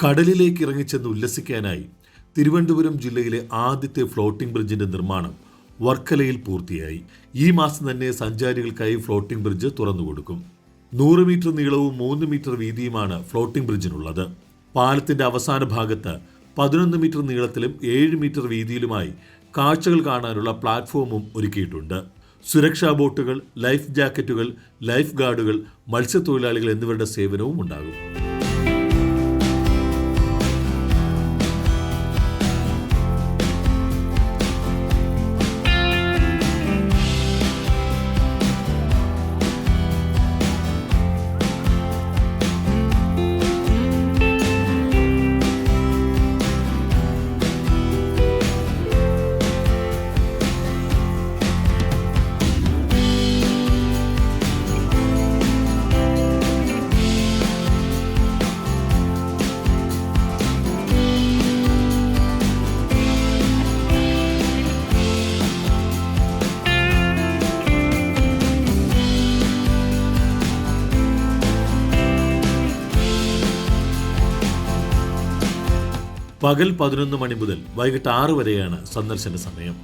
കടലിലേക്ക് ഇറങ്ങിച്ചെന്ന് ഉല്ലസിക്കാനായി തിരുവനന്തപുരം ജില്ലയിലെ ആദ്യത്തെ ഫ്ലോട്ടിംഗ് ബ്രിഡ്ജിന്റെ നിർമ്മാണം വർക്കലയിൽ പൂർത്തിയായി. ഈ മാസം തന്നെ സഞ്ചാരികൾക്കായി ഫ്ലോട്ടിംഗ് ബ്രിഡ്ജ് തുറന്നുകൊടുക്കും. നൂറ് മീറ്റർ നീളവും മൂന്ന് മീറ്റർ വീതിയുമാണ് ഫ്ലോട്ടിംഗ് ബ്രിഡ്ജിനുള്ളത് പാലത്തിന്റെ അവസാന ഭാഗത്ത് പതിനൊന്ന് മീറ്റർ നീളത്തിലും ഏഴ് മീറ്റർ വീതിയിലുമായി കാഴ്ചകൾ കാണാനുള്ള പ്ലാറ്റ്ഫോമും ഒരുക്കിയിട്ടുണ്ട്. സുരക്ഷാ ബോട്ടുകൾ ലൈഫ് ജാക്കറ്റുകൾ ലൈഫ് ഗാർഡുകൾ മത്സ്യത്തൊഴിലാളികൾ എന്നിവരുടെ സേവനവും ഉണ്ടാകും. പകൽ പതിനൊന്ന് മണി മുതൽ വൈകിട്ട് ആറ് വരെയാണ് സന്ദർശന സമയം.